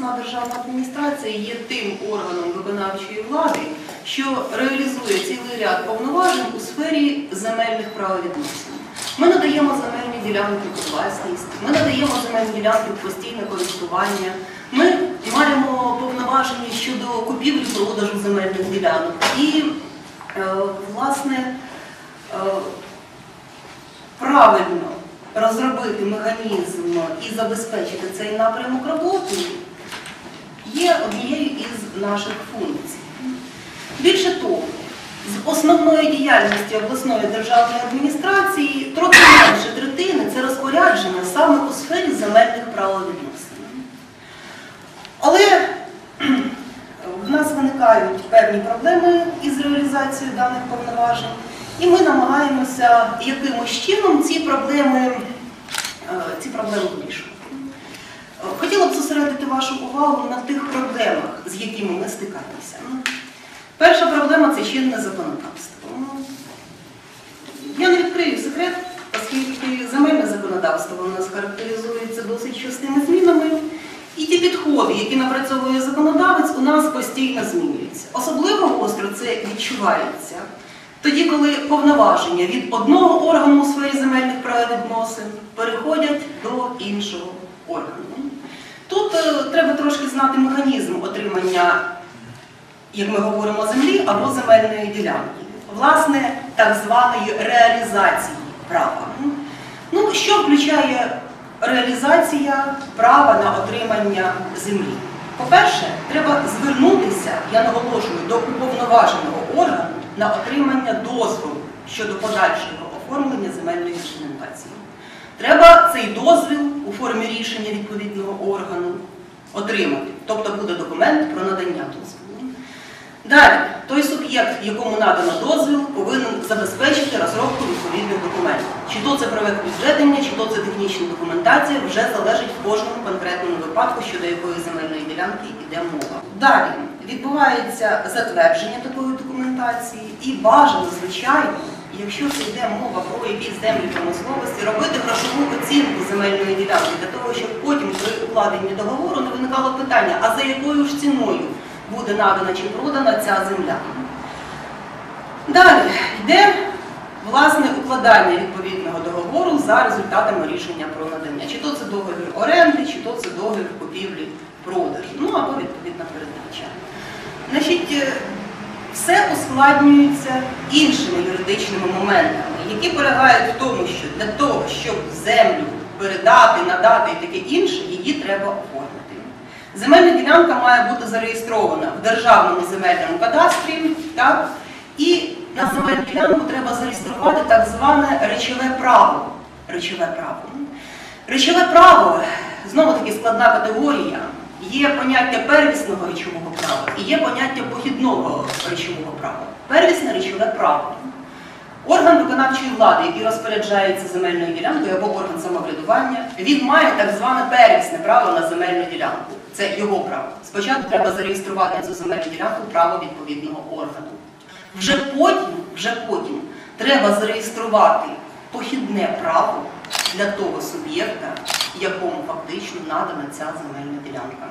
обласна державна адміністрація є тим органом виконавчої влади, що реалізує цілий ряд повноважень у сфері земельних правовідносин. Ми надаємо земельні ділянки у власність, ми надаємо земельні ділянки постійне користування. Ми маємо повноваження щодо купівлі продажу земельних ділянок. І, е, власне, е, правильно розробити механізм і забезпечити цей напрямок роботи є однією із наших функцій. Більше того, з основної діяльності обласної державної адміністрації трохи менше третини це розпорядження саме у сфері земельних правовідносин. Але в нас виникають певні проблеми із реалізацією даних повноважень, і ми намагаємося якимось чином ці проблеми, е, ці проблеми вирішувати. Хотіла б зосередити вашу увагу на тих проблемах, з якими ми стикаємося. Перша проблема це чинне законодавство. Я не відкрию секрет, оскільки земельне законодавство у нас характеризується досить частими змінами. І ті підходи, які напрацьовує законодавець, у нас постійно змінюються. Особливо гостро це відчувається тоді, коли повноваження від одного органу у сфері земельних правовідносин переходять до іншого органу. Тут е, треба трошки знати механізм отримання як ми говоримо, землі або земельної ділянки. Власне, так званої реалізації права. Ну, що включає реалізація права на отримання землі? По-перше, треба звернутися, я наголошую, до уповноваженого органу на отримання дозволу щодо подальшого оформлення земельної документації. Треба цей дозвіл у формі рішення відповідного органу отримати. Тобто буде документ про надання дозволу. Далі, той суб'єкт, якому надано дозвіл, повинен забезпечити розробку відповідних документів. Чи то це проект відведення, чи то це технічна документація, вже залежить в кожному конкретному випадку, щодо якої земельної ділянки йде мова. Далі відбувається затвердження такої документації і бажано, звичайно, якщо це йде мова про якісь землі промисловості, робити грошову оцінку земельної ділянки для того, щоб потім при укладенні договору не виникало питання, а за якою ж ціною буде надана чи продана ця земля. Далі йде власне укладання відповідного договору за результатами рішення про надання. Чи то це договір оренди, чи то це договір купівлі продажу, ну або відповідна передача. Значить, е, все ускладнюється іншими юридичними моментами, які полягають в тому, що для того, щоб землю передати, надати і таке інше, її треба оформити. Земельна ділянка має бути зареєстрована в державному земельному кадастрі, так? і на земельну ділянку треба зареєструвати так зване речове право. Речове право. Речове право знову таки складна категорія. Є поняття первісного речового права і є поняття похідного речового права. Первісне речове право. Орган виконавчої влади, який розпоряджається земельною ділянкою або орган самоврядування, він має так зване первісне право на земельну ділянку. Це його право. Спочатку треба зареєструвати цю земельну ділянку право відповідного органу. Вже потім, вже потім треба зареєструвати похідне право для того суб'єкта, якому фактично надана ця земельна ділянка.